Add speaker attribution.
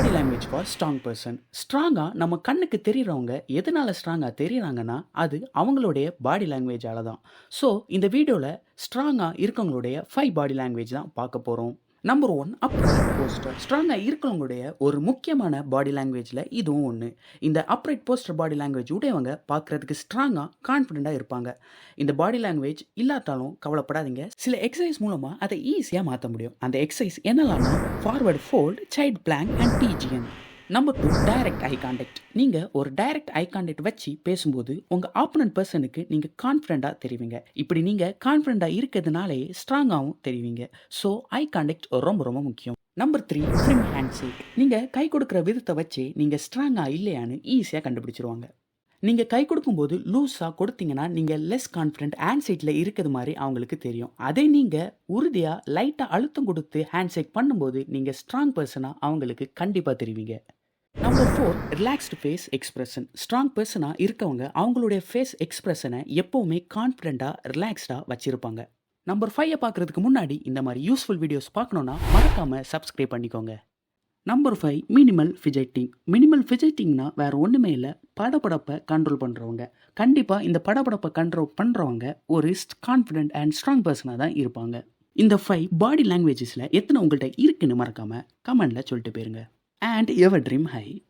Speaker 1: Body language for strong person ஸ்ட்ராங்காக நம்ம கண்ணுக்கு தெரிகிறவங்க எதனால ஸ்ட்ராங்காக தெரியுறாங்கன்னா அது அவங்களுடைய பாடி லாங்குவேஜால தான் ஸோ இந்த வீடியோவில் ஸ்ட்ராங்காக இருக்கவங்களுடைய ஃபைவ் பாடி லாங்குவேஜ் தான் பார்க்க போகிறோம் நம்பர் ஒன் அப்ரைட் போஸ்டர் ஸ்ட்ராங்காக இருக்கிறவங்களுடைய ஒரு முக்கியமான பாடி லாங்குவேஜில் இதுவும் ஒன்று இந்த அப்ரைட் போஸ்டர் பாடி லாங்குவேஜ் உடையவங்க பார்க்குறதுக்கு ஸ்ட்ராங்காக கான்ஃபிடென்ட்டாக இருப்பாங்க. இந்த பாடி லாங்குவேஜ் இல்லாட்டாலும் கவலைப்படாதீங்க. சில எக்ஸசைஸ் மூலமாக அதை ஈஸியாக மாற்ற முடியும். அந்த exercise என்னெல்லாம்னா forward fold child plank and DGN number two direct eye contact நீங்கள் ஒரு டைரக்ட் ஐ கான்டாக்ட் வச்சு பேசும்போது உங்கள் ஆப்போனன்ட் பர்சனுக்கு நீங்கள் கான்ஃபிடென்ட்டாக தெரிவிங்க. இப்படி நீங்கள் கான்ஃபிடென்ட்டாக இருக்கிறதுனாலே ஸ்ட்ராங்காகவும் தெரிவிங்க. ஸோ ஐ கான்டாக்ட் ரொம்ப ரொம்ப முக்கியம். Number three firm hand shake நீங்கள் கை கொடுக்குற விதத்தை வச்சு நீங்கள் ஸ்ட்ராங்காக இல்லையான்னு ஈஸியாக கண்டுபிடிச்சிருவாங்க. நீங்கள் கை கொடுக்கும்போது லூஸாக கொடுத்தீங்கன்னா நீங்கள் லெஸ் கான்ஃபிடென்ட் ஹேண்ட் ஷேக்கில் இருக்கிறது மாதிரி அவங்களுக்கு தெரியும். அதே நீங்கள் உறுதியாக லைட்டாக அழுத்தம் கொடுத்து ஹேண்ட் ஷேக் பண்ணும்போது நீங்கள் ஸ்ட்ராங் பர்சனாக அவங்களுக்கு கண்டிப்பாக தெரிவிங்க. Number four relaxed face expression strong பர்சனாக இருக்கவங்க அவங்களுடைய ஃபேஸ் எக்ஸ்பிரஷனை எப்போவுமே கான்ஃபிடென்ட்டாக ரிலாக்ஸ்டாக வச்சுருப்பாங்க. நம்பர் ஃபைவை பார்க்குறதுக்கு முன்னாடி இந்த மாதிரி யூஸ்ஃபுல் வீடியோஸ் பார்க்கணுன்னா மறக்காமல் சப்ஸ்கிரைப் பண்ணிக்கோங்க. Number five minimal fidgeting minimal ஃபிஜெட்டிங்னா வேறு ஒன்றுமே இல்லை படபடப்பை கண்ட்ரோல் பண்ணுறவங்க கண்டிப்பாக இந்த படபடப்பை கண்ட்ரோல் பண்ணுறவங்க ஒரு கான்ஃபிடென்ட் அண்ட் ஸ்ட்ராங் பர்சனாக தான் இருப்பாங்க. இந்த ஃபைவ் பாடி லாங்குவேஜஸில் எத்தனை உங்கள்கிட்ட இருக்குன்னு மறக்காமல் கமெண்டில் சொல்லிட்டு போயிருங்க. and your dream high.